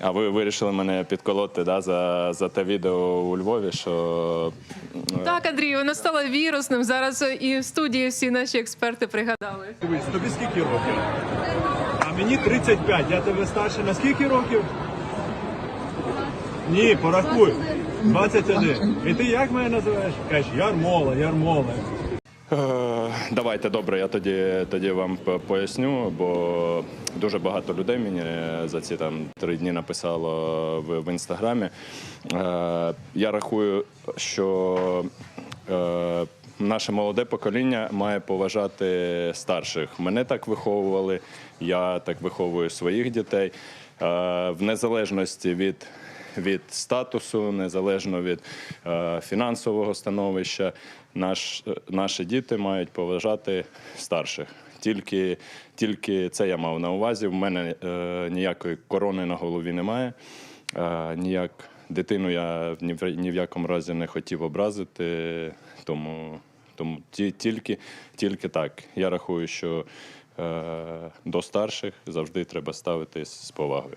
А ви вирішили мене підколоти да, за, за те відео у Львові, що Так, Андрій, воно стало вірусним. Зараз і в студії всі наші експерти пригадали. Дивись, тобі скільки років? А мені 35. Я тебе старше на скільки років? Ні, порахуй. 21. І ти як мене називаєш? Кажеш, Ярмола, Ярмола. Е, Давайте добре, я тоді, тоді вам поясню, бо дуже багато людей мені за ці там три дні написало в, в інстаграмі. Е, Я рахую, що е, наше молоде покоління має поважати старших. Мене так виховували, я так виховую своїх дітей. В незалежності від від статусу, незалежно від е, фінансового становища, наш, е, наші діти мають поважати старших. Тільки, тільки це я мав на увазі. В мене е, ніякої корони на голові немає. Е, ніяк дитину я ні в, ні в якому разі не хотів образити, тому, тому ті, тільки, тільки так. Я рахую, що е, до старших завжди треба ставитись з повагою.